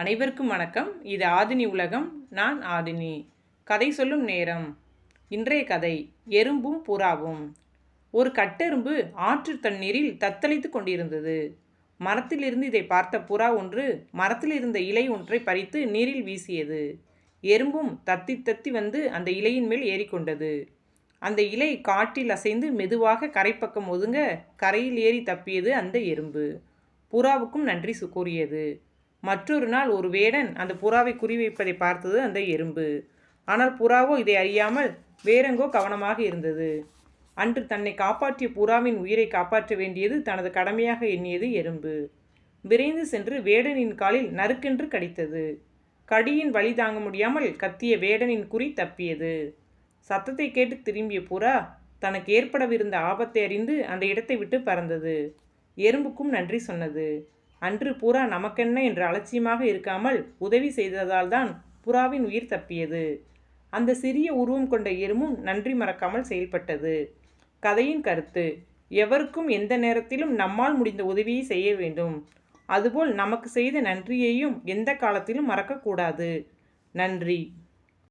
அனைவருக்கும் வணக்கம். இது ஆதினி உலகம் நான் ஆதினி. கதை சொல்லும் நேரம். இன்றைய கதை எறும்பும் புறாவும். ஒரு கட்டெறும்பு ஆற்று தண்ணீரில் தத்தளித்து கொண்டிருந்தது. மரத்திலிருந்து இதை பார்த்த புறா ஒன்று மரத்தில் இருந்த இலை ஒன்றை பறித்து நீரில் வீசியது. எறும்பும் தத்தி தத்தி வந்து அந்த இலையின் மேல் ஏறிக்கொண்டது. அந்த இலை காட்டில் அசைந்து மெதுவாக கரைப்பக்கம் ஒதுங்க கரையில் ஏறி தப்பியது அந்த எறும்பு. புறாவுக்கும் நன்றி சு- கூறியது. மற்றொரு நாள் ஒரு வேடன் அந்த புறாவை குறிவைப்பதை பார்த்தது அந்த எறும்பு. ஆனால் புறாவோ இதை அறியாமல் வேறெங்கோ கவனமாக இருந்தது. அன்று தன்னை காப்பாற்றிய புறாவின் உயிரை காப்பாற்ற வேண்டியது தனது கடமையாக எண்ணியது எறும்பு. விரைந்து சென்று வேடனின் காலில் நறுக்கென்று கடித்தது. கடியின் வழி தாங்க முடியாமல் கத்திய வேடனின் குறி தப்பியது. சத்தத்தை கேட்டு திரும்பிய புறா தனக்கு ஏற்படவிருந்த ஆபத்தை அறிந்து அந்த இடத்தை விட்டு பறந்தது. எறும்புக்கும் நன்றி சொன்னது. அன்று புறா நமக்கென்ன என்று அலட்சியமாக இருக்காமல் உதவி செய்ததால் தான் புறாவின் உயிர் தப்பியது. அந்த சிறிய உருவம் கொண்ட எறும்பும் நன்றி மறக்காமல் செயல்பட்டது. கதையின் கருத்து எவருக்கும் எந்த நேரத்திலும் நம்மால் முடிந்த உதவியை செய்ய வேண்டும். அதுபோல் நமக்கு செய்த நன்றியையும் எந்த காலத்திலும் மறக்கக்கூடாது. நன்றி.